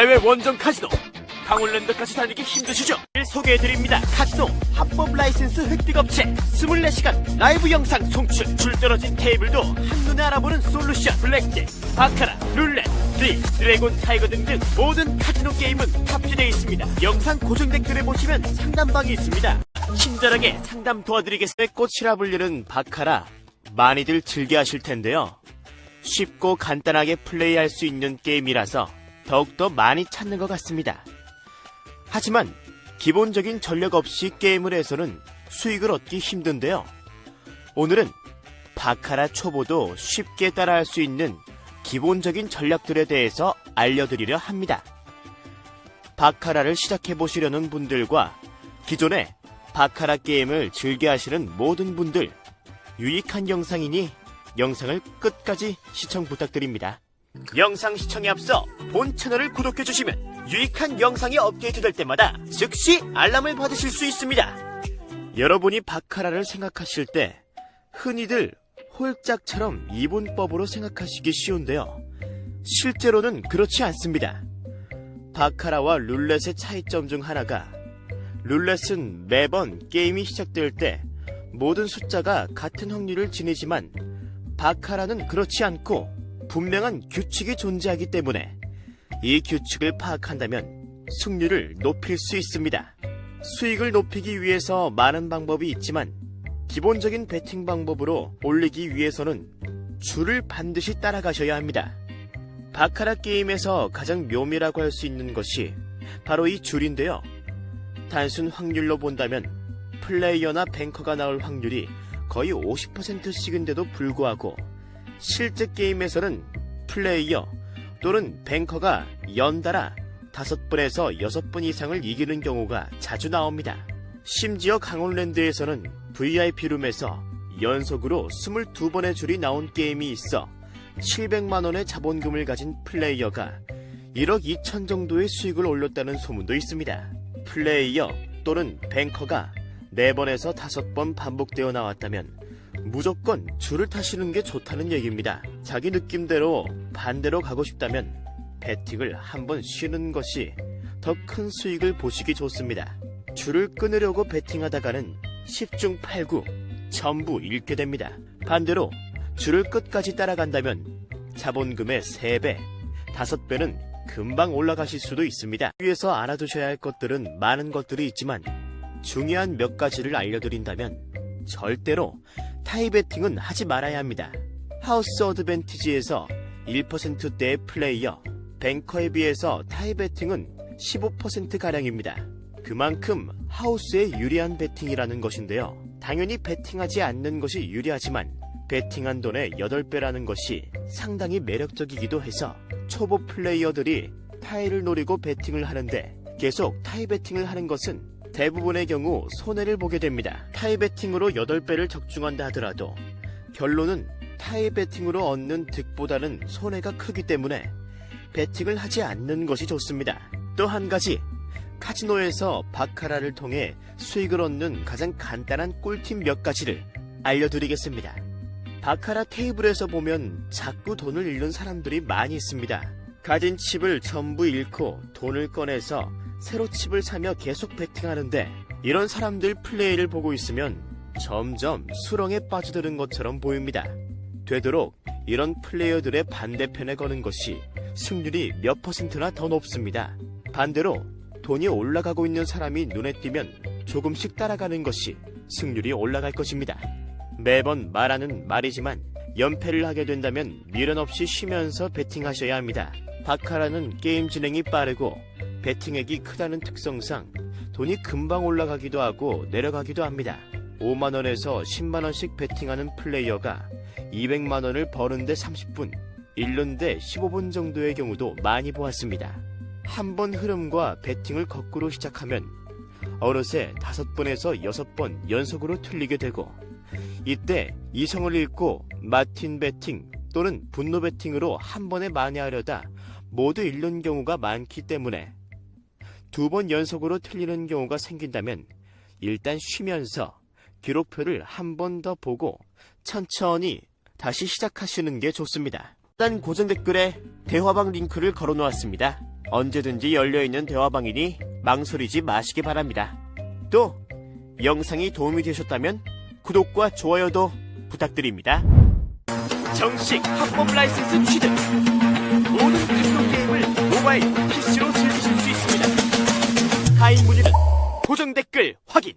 해외 원정 카지노 강원랜드까지 다니기 힘드시죠? 소개해드립니다. 카지노 합법 라이센스 획득 업체 24시간 라이브 영상 송출 줄 떨어진 테이블도 한눈에 알아보는 솔루션 블랙잭, 바카라, 룰렛, 리, 드래곤 타이거 등등 모든 카지노 게임은 탑재되어 있습니다. 영상 고정 댓글에 보시면 상담방이 있습니다. 친절하게 상담 도와드리겠습니다. 꽃이라 불리는 바카라 많이들 즐겨 하실 텐데요. 쉽고 간단하게 플레이할 수 있는 게임이라서 더욱더 많이 찾는 것 같습니다. 하지만 기본적인 전력 없이 게임을 해서는 수익을 얻기 힘든데요. 오늘은 바카라 초보도 쉽게 따라할 수 있는 기본적인 전략들에 대해서 알려드리려 합니다. 바카라를 시작해 보시려는 분들과 기존에 바카라 게임을 즐겨 하시는 모든 분들 유익한 영상이니 영상을 끝까지 시청 부탁드립니다. 영상 시청에 앞서 본 채널을 구독해 주시면 유익한 영상이 업데이트될 때마다 즉시 알람을 받으실 수 있습니다. 여러분이 바카라를 생각하실 때 흔히들 홀짝처럼 이분법으로 생각하시기 쉬운데요. 실제로는 그렇지 않습니다. 바카라와 룰렛의 차이점 중 하나가 룰렛은 매번 게임이 시작될 때 모든 숫자가 같은 확률을 지니지만 바카라는 그렇지 않고 분명한 규칙이 존재하기 때문에 이 규칙을 파악한다면 승률을 높일 수 있습니다. 수익을 높이기 위해서 많은 방법이 있지만 기본적인 베팅 방법으로 올리기 위해서는 줄을 반드시 따라가셔야 합니다. 바카라 게임에서 가장 묘미라고 할 수 있는 것이 바로 이 줄인데요. 단순 확률로 본다면 플레이어나 뱅커가 나올 확률이 거의 50%씩인데도 불구하고 실제 게임에서는 플레이어 또는 뱅커가 연달아 5분에서 6분 이상을 이기는 경우가 자주 나옵니다. 심지어 강원랜드에서는 VIP룸에서 연속으로 22번의 줄이 나온 게임이 있어 700만원의 자본금을 가진 플레이어가 1억 2천 정도의 수익을 올렸다는 소문도 있습니다. 플레이어 또는 뱅커가 4번에서 5번 반복되어 나왔다면 무조건 줄을 타시는 게 좋다는 얘기입니다. 자기 느낌대로 반대로 가고 싶다면 배팅을 한번 쉬는 것이 더 큰 수익을 보시기 좋습니다. 줄을 끊으려고 배팅하다가는 10중 8구 전부 잃게 됩니다. 반대로 줄을 끝까지 따라간다면 자본금의 3배, 5배는 금방 올라가실 수도 있습니다. 위에서 알아두셔야 할 것들은 많은 것들이 있지만 중요한 몇 가지를 알려드린다면 절대로 타이 베팅은 하지 말아야 합니다. 하우스 어드밴티지에서 1%대의 플레이어, 뱅커에 비해서 타이 베팅은 15%가량입니다. 그만큼 하우스에 유리한 베팅이라는 것인데요. 당연히 베팅하지 않는 것이 유리하지만 베팅한 돈의 8배라는 것이 상당히 매력적이기도 해서 초보 플레이어들이 타이를 노리고 베팅을 하는데 계속 타이 베팅을 하는 것은 대부분의 경우 손해를 보게 됩니다. 타이 베팅으로 8배를 적중한다 하더라도 결론은 타이 베팅으로 얻는 득보다는 손해가 크기 때문에 베팅을 하지 않는 것이 좋습니다. 또 한 가지 카지노에서 바카라를 통해 수익을 얻는 가장 간단한 꿀팁 몇 가지를 알려드리겠습니다. 바카라 테이블에서 보면 자꾸 돈을 잃는 사람들이 많이 있습니다. 가진 칩을 전부 잃고 돈을 꺼내서 새로 칩을 사며 계속 베팅하는데 이런 사람들 플레이를 보고 있으면 점점 수렁에 빠져드는 것처럼 보입니다. 되도록 이런 플레이어들의 반대편에 거는 것이 승률이 몇 퍼센트나 더 높습니다. 반대로 돈이 올라가고 있는 사람이 눈에 띄면 조금씩 따라가는 것이 승률이 올라갈 것입니다. 매번 말하는 말이지만 연패를 하게 된다면 미련 없이 쉬면서 베팅하셔야 합니다. 바카라는 게임 진행이 빠르고 베팅액이 크다는 특성상 돈이 금방 올라가기도 하고 내려가기도 합니다. 5만원에서 10만원씩 베팅하는 플레이어가 200만원을 버는데 30분, 잃는데 15분 정도의 경우도 많이 보았습니다. 한 번 흐름과 베팅을 거꾸로 시작하면 어느새 5번에서 6번 연속으로 틀리게 되고 이때 이성을 잃고 마틴 베팅 또는 분노 베팅으로 한 번에 만회하려다 모두 잃는 경우가 많기 때문에 두 번 연속으로 틀리는 경우가 생긴다면 일단 쉬면서 기록표를 한 번 더 보고 천천히 다시 시작하시는 게 좋습니다. 일단 고정 댓글에 대화방 링크를 걸어 놓았습니다. 언제든지 열려있는 대화방이니 망설이지 마시기 바랍니다. 또 영상이 도움이 되셨다면 구독과 좋아요도 부탁드립니다. 정식 합법 라이센스 취득 모든 카지노 게임을 모바일, PC로 가입 문의는 고정 댓글 확인